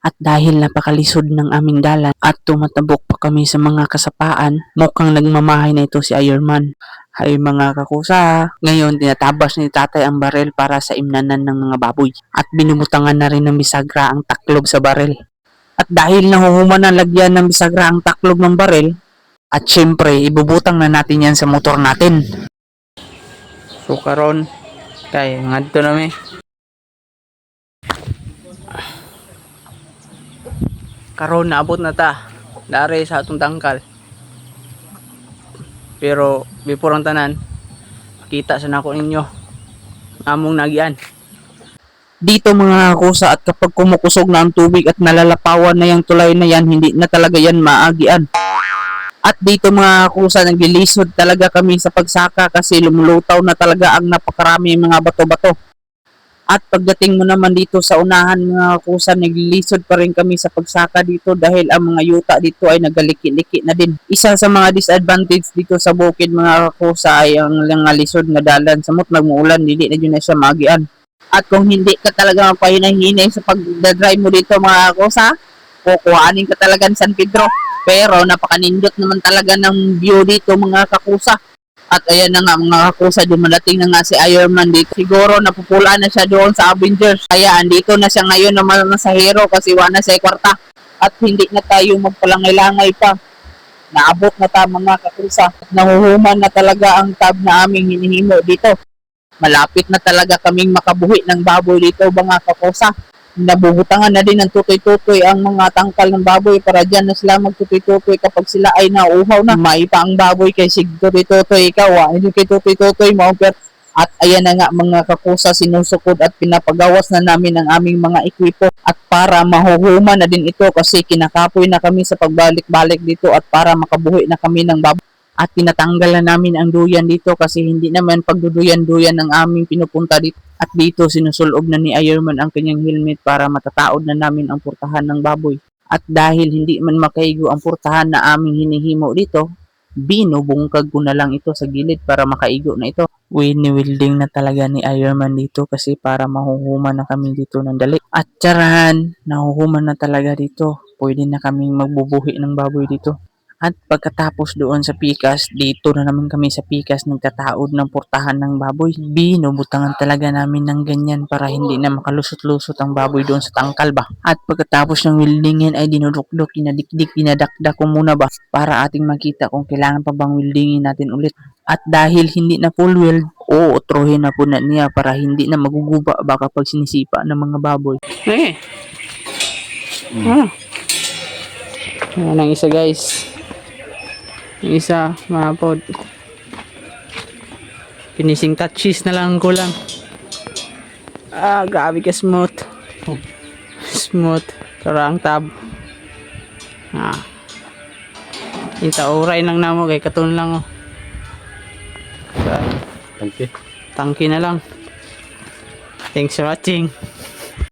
At dahil napakalisod ng aming dalan at tumatabok pa kami sa mga kasapaan, mukhang nagmamahay na ito si Ironman. Hay mga kakusa, ngayon tinatabas ni tatay ang barel para sa imnanan ng mga baboy at binubutangan na rin ng bisagra ang taklob sa barel. At dahil nahuhuman ng lagyan ng bisagra ang taklob ng barel, at syempre ibubutang na natin yan sa motor natin. So karon kay ngadto na mi. Karon naabot na ta. Dari sa atong tangkal. Pero before ang tanan, kita sa nako ninyo. Among nagian. Dito mga kusa at kapag kumukusog na ang tubig at nalalapawan na yung tulay na yan, hindi na talaga yan maagian. At dito mga kusa, naglilisod talaga kami sa pagsaka kasi lumulutaw na talaga ang napakarami mga bato-bato. At pagdating mo naman dito sa unahan mga kusa, naglilisod pa rin kami sa pagsaka dito dahil ang mga yuta dito ay nagaliki-liki na din. Isa sa mga disadvantage dito sa bukid mga kusa ay ang mga lisod na dalan. Samot nagmuulan, hindi na yun na siya magian. At kung hindi ka talaga mapahinay-hinay sa pagdadrive mo dito mga kusa, kukuhanin ka talaga ng San Pedro. Pero napakanindot naman talaga ng view dito mga kakusa. At ayan na nga mga kakusa, dumadating na nga si Ironman dito. Siguro napupula na siya doon sa Avengers. Kaya andito na siya ngayon na mga sa hero kasi wala sa kwarta. At hindi na tayo magpalangay-langay pa. Naabot na ta mga kakusa. At nahuhuman na talaga ang tab na aming hinihimo dito. Malapit na talaga kaming makabuhi ng baboy dito mga kakusa nabubutangan na din ng tutoy-tutoy ang mga tangkal ng baboy para dyan na sila magtutoy-tutoy kapag sila ay nauuhaw na. May pa ang baboy kay sig tutoy-tutoy ikaw, ah. hindi kay tutoy-tutoy mo. Pero at ayan na nga mga kakusa sinusukod at pinapagawas na namin ang aming mga ekwipo at para mahuhuman na din ito kasi kinakapoy na kami sa pagbalik-balik dito at para makabuhi na kami ng baboy at tinatanggal na namin ang duyan dito kasi hindi naman pagduduyan-duyan ng aming pinupunta dito. At dito sinusulob na ni Ironman ang kanyang helmet para matataod na namin ang purtahan ng baboy. At dahil hindi man makaigo ang purtahan na aming hinihimo dito, binubungkag ko na lang ito sa gilid para makaigo na ito. Wini-wielding na talaga ni Ironman dito kasi para mahuhuman na kami dito ng dali. At tsaran, nahuhuman na talaga dito. Pwede na kaming magbubuhi ng baboy dito. At pagkatapos doon sa Pikas, dito na naman kami sa Pikas nagtataod ng portahan ng baboy. Binubutangan talaga namin ng ganyan para hindi na makalusot-lusot ang baboy doon sa tangkal ba. At pagkatapos ng wieldingin ay dinudukdok, dinadikdik, dinadakdak ko muna ba para ating makita kung kailangan pa bang wieldingin natin ulit. At dahil hindi na full weld, uutrohin na po na niya para hindi na maguguba ba kapag sinisipa ng mga baboy. Eh. Ah. Yan ang isa guys. Yung isa, mga pod. Finishing touches na lang kulang. Ah, grabe ka smooth. Smooth. Tara ang tab. Ah. Inta oray lang na mo kay katon lang oh. Sa tangki na lang. Thanks for watching.